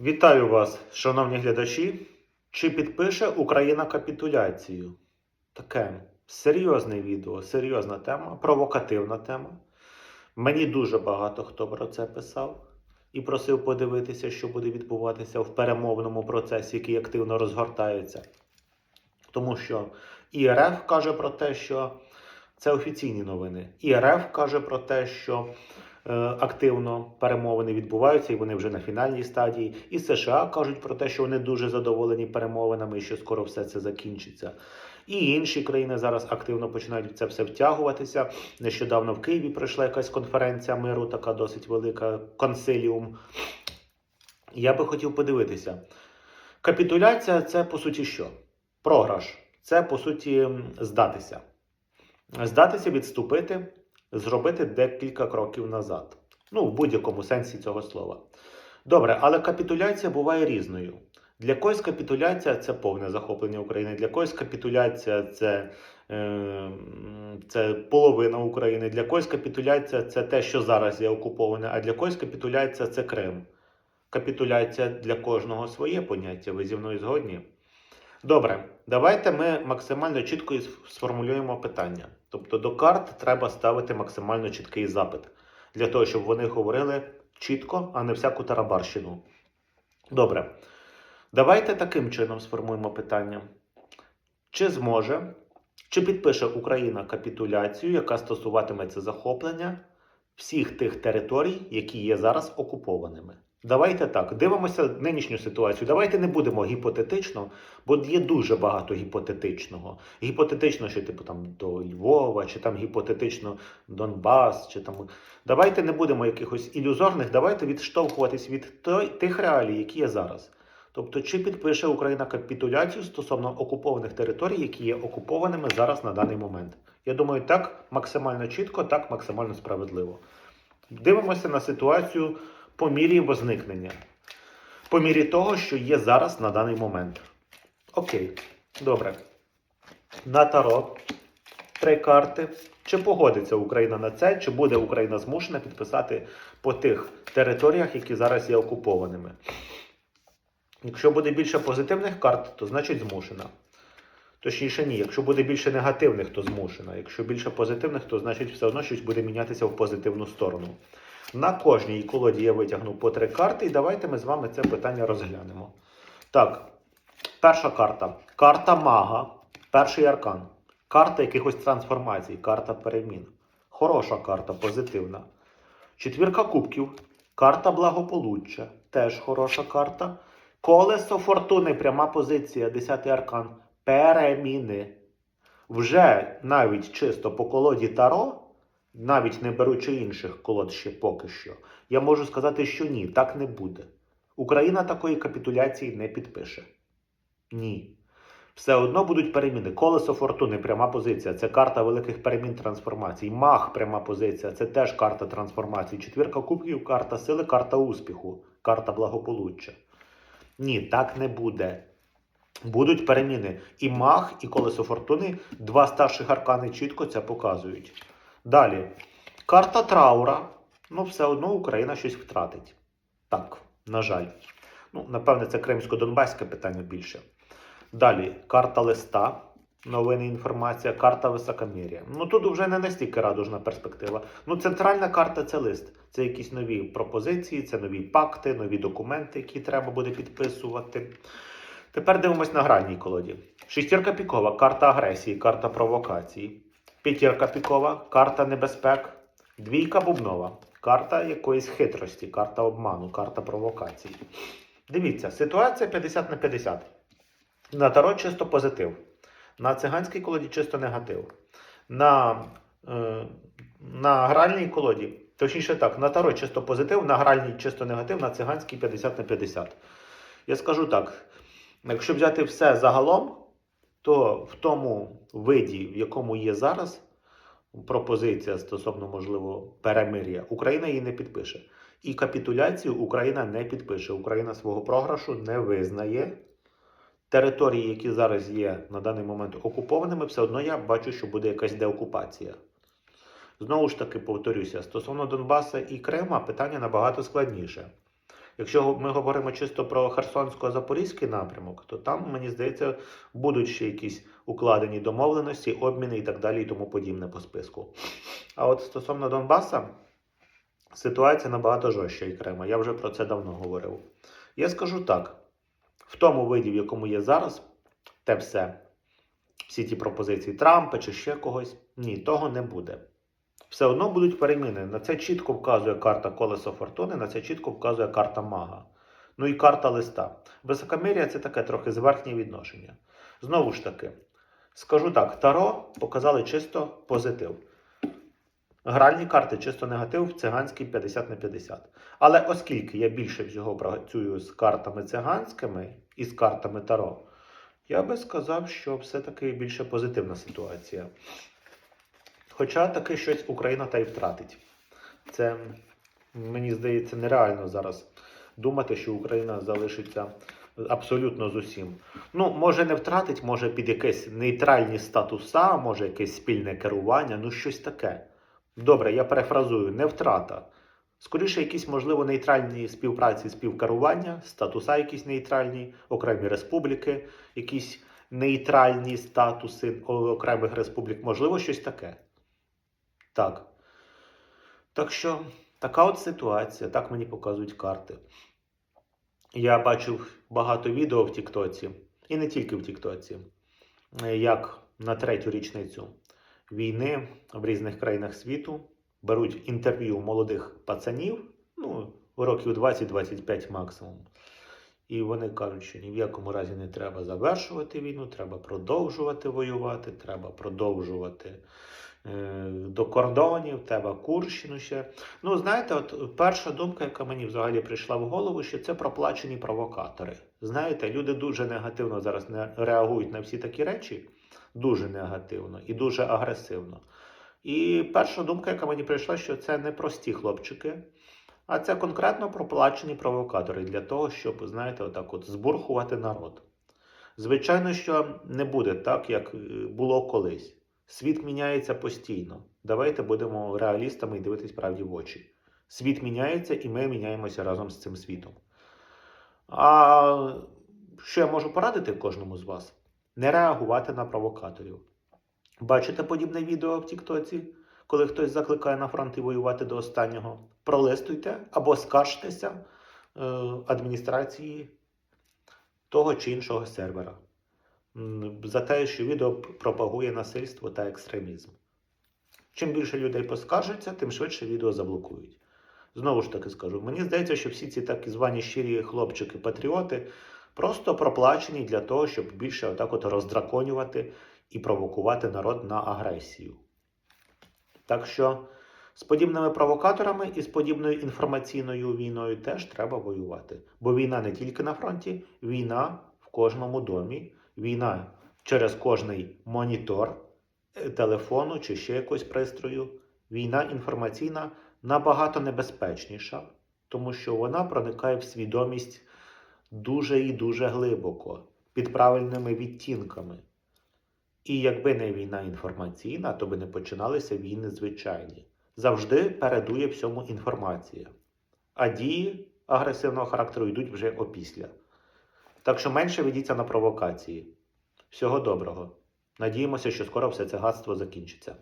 Вітаю вас, шановні глядачі. Чи підпише Україна капітуляцію? Таке серйозне відео, серйозна тема, провокативна тема. Мені дуже багато хто про це писав і просив подивитися, що буде відбуватися в перемовному процесі, який активно розгортається. Тому що ІРФ каже про те, що це офіційні новини. ІРФ каже про те, що активно перемовини відбуваються, і вони вже на фінальній стадії. І США кажуть про те, що вони дуже задоволені перемовинами, і що скоро все це закінчиться. І інші країни зараз активно починають в це все втягуватися. Нещодавно в Києві пройшла якась конференція миру, така досить велика консиліум. Я би хотів подивитися. Капітуляція це по суті що? Програш. Це по суті здатися. Здатися, відступити, зробити декілька кроків назад. Ну, в будь-якому сенсі цього слова. Добре, але капітуляція буває різною. Для когось капітуляція це повне захоплення України, для когось капітуляція це, е, це половина України, для когось капітуляція це те, що зараз є окуповане, а для когось капітуляція це Крим. Капітуляція для кожного своє поняття. Ви зі мною згодні? Добре, давайте ми максимально чітко сформулюємо питання. Тобто до карт треба ставити максимально чіткий запит для того, щоб вони говорили чітко, а не всяку тарабарщину. Добре. Давайте таким чином сформуємо питання. Чи зможе, чи підпише Україна капітуляцію, яка стосуватиметься захоплення всіх тих територій, які є зараз окупованими? Давайте так, дивимося нинішню ситуацію. Давайте не будемо гіпотетично, бо є дуже багато гіпотетичного. Гіпотетично, що типу там до Львова, чи там гіпотетично Донбас, чи там. Давайте не будемо якихось ілюзорних, давайте відштовхуватись від той, тих реалій, які є зараз. Тобто, чи підпише Україна капітуляцію стосовно окупованих територій, які є окупованими зараз на даний момент? Я думаю, так максимально чітко, так максимально справедливо. Дивимося на ситуацію по мірі возникнення, по мірі того, що є зараз на даний момент. Окей, добре. На таро три карти. Чи погодиться Україна на це, чи буде Україна змушена підписати по тих територіях, які зараз є окупованими? Якщо буде більше позитивних карт, то значить змушена. Точніше, ні. Якщо буде більше негативних, то змушена. Якщо більше позитивних, то значить все одно щось буде мінятися в позитивну сторону. На кожній колоді я витягну по три карти, і давайте ми з вами це питання розглянемо. Так, перша карта. Карта мага, перший аркан. Карта якихось трансформацій, карта перемін. Хороша карта, позитивна. Четвірка кубків, карта благополуччя, теж хороша карта. Колесо фортуни, пряма позиція, 10 аркан. Переміни. Вже навіть чисто по колоді Таро, навіть не беручи інших колод ще поки що, я можу сказати, що ні, так не буде. Україна такої капітуляції не підпише. Ні. Все одно будуть переміни. Колесо фортуни, пряма позиція. Це карта великих перемін трансформацій. Мах, пряма позиція. Це теж карта трансформації. Четвірка кубків, карта сили, карта успіху, карта благополуччя. Ні, так не буде. Будуть переміни. І мах, і колесо фортуни, два старших аркани чітко це показують. Далі. Карта траура. Ну, все одно Україна щось втратить. Так, на жаль. Ну, напевне, це кримсько-донбаське питання більше. Далі карта листа, новини інформація, карта високомір'я. Ну тут вже не настільки радужна перспектива. Ну, центральна карта це лист. Це якісь нові пропозиції, це нові пакти, нові документи, які треба буде підписувати. Тепер дивимось на гральній колоді. Шістірка пікова, карта агресії, карта провокації. П'ятірка пікова, карта небезпек. Двійка бубнова, карта якоїсь хитрості, карта обману, карта провокації. Дивіться, ситуація 50 на 50. На таро чисто позитив. На циганській колоді чисто негатив. На, е, на гральній колоді, точніше так, на таро чисто позитив, на гральній чисто негатив, на циганській 50 на 50. Я скажу так: якщо взяти все загалом, то в тому виді, в якому є зараз пропозиція стосовно, можливо, перемир'я, Україна її не підпише. І капітуляцію Україна не підпише. Україна свого програшу не визнає. Території, які зараз є на даний момент окупованими, все одно я бачу, що буде якась деокупація. Знову ж таки, повторюся, стосовно Донбаса і Крима питання набагато складніше. Якщо ми говоримо чисто про Херсонсько-Запорізький напрямок, то там, мені здається, будуть ще якісь укладені домовленості, обміни і так далі, і тому подібне по списку. А от стосовно Донбаса, ситуація набагато жорстча і Крима. Я вже про це давно говорив. Я скажу так: в тому виді, в якому є зараз, те все, всі ті пропозиції Трампа чи ще когось, ні, того не буде. Все одно будуть переміни. На це чітко вказує карта Колесо Фортуни, на це чітко вказує карта Мага. Ну і карта листа. Високомір'я це таке трохи зверхнє відношення. Знову ж таки, скажу так: Таро показали чисто позитив. Гральні карти чисто негатив, циганський 50 на 50. Але оскільки я більше всього працюю з картами циганськими і з картами Таро, я би сказав, що все-таки більше позитивна ситуація. Хоча таки щось Україна та й втратить. Це, мені здається, нереально зараз думати, що Україна залишиться абсолютно з усім. Ну, може не втратить, може під якесь нейтральні статуса, може якесь спільне керування, ну щось таке. Добре, я перефразую, не втрата. Скоріше, якісь, можливо, нейтральні співпраці, співкерування, статуса якісь нейтральні, окремі республіки, якісь нейтральні статуси окремих республік, можливо, щось таке. Так. Так що, така от ситуація, так мені показують карти. Я бачив багато відео в Тіктоці, і не тільки в Тіктоці, як на третю річницю війни в різних країнах світу беруть інтерв'ю молодих пацанів, ну, років 20-25 максимум. І вони кажуть, що ні в якому разі не треба завершувати війну, треба продовжувати воювати, треба продовжувати до кордонів, треба Курщину ще. Ну, знаєте, от перша думка, яка мені взагалі прийшла в голову, що це проплачені провокатори. Знаєте, люди дуже негативно зараз не реагують на всі такі речі, дуже негативно і дуже агресивно. І перша думка, яка мені прийшла, що це не прості хлопчики, а це конкретно проплачені провокатори для того, щоб, знаєте, отак от збурхувати народ. Звичайно, що не буде так, як е, було колись. Світ міняється постійно. Давайте будемо реалістами і дивитись правді в очі. Світ міняється, і ми міняємося разом з цим світом. А що я можу порадити кожному з вас? Не реагувати на провокаторів. Бачите подібне відео в Тіктоці, коли хтось закликає на фронт воювати до останнього? Пролистуйте або скаржтеся е, адміністрації того чи іншого сервера за те, що відео пропагує насильство та екстремізм. Чим більше людей поскаржиться, тим швидше відео заблокують. Знову ж таки скажу, мені здається, що всі ці так звані щирі хлопчики-патріоти просто проплачені для того, щоб більше отак от роздраконювати і провокувати народ на агресію. Так що з подібними провокаторами і з подібною інформаційною війною теж треба воювати. Бо війна не тільки на фронті, війна в кожному домі, війна через кожний монітор е, телефону чи ще якогось пристрою. Війна інформаційна набагато небезпечніша, тому що вона проникає в свідомість дуже і дуже глибоко, під правильними відтінками. І якби не війна інформаційна, то би не починалися війни звичайні. Завжди передує всьому інформація. А дії агресивного характеру йдуть вже опісля. Так що менше ведіться на провокації. Всього доброго. Надіємося, що скоро все це гадство закінчиться.